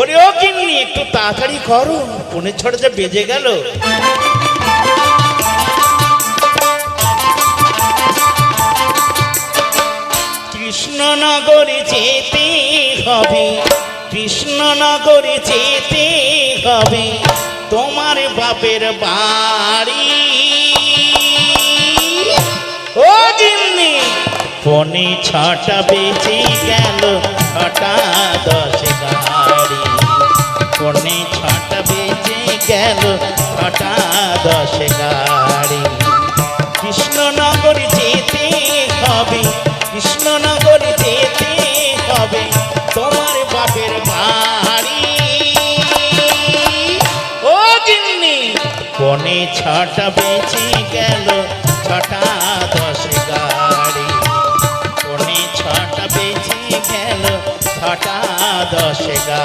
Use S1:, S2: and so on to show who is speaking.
S1: বলি ও কিন্নি একটু তাড়াতাড়ি করো পনেরো ছটা যে বেজে গেল। কৃষ্ণনগরে যেতে হবে, কৃষ্ণনগরে যেতে হবে, তোমার বাপের বাড়ি। ও জিন্নি পনে ছটা বেজে গেল, ছটা পাটা বেজে গেল নটা গাড়ি। কৃষ্ণনগর যেতে হবে, কৃষ্ণনগর যেতে হবে তোমার বাপের বাড়ি। ও গিন্নি ছটা বেঁচে গেল ছটা দশে গাড়ি। কোনে ছটা বেঁচে গেল ছটা দশে গাড়ি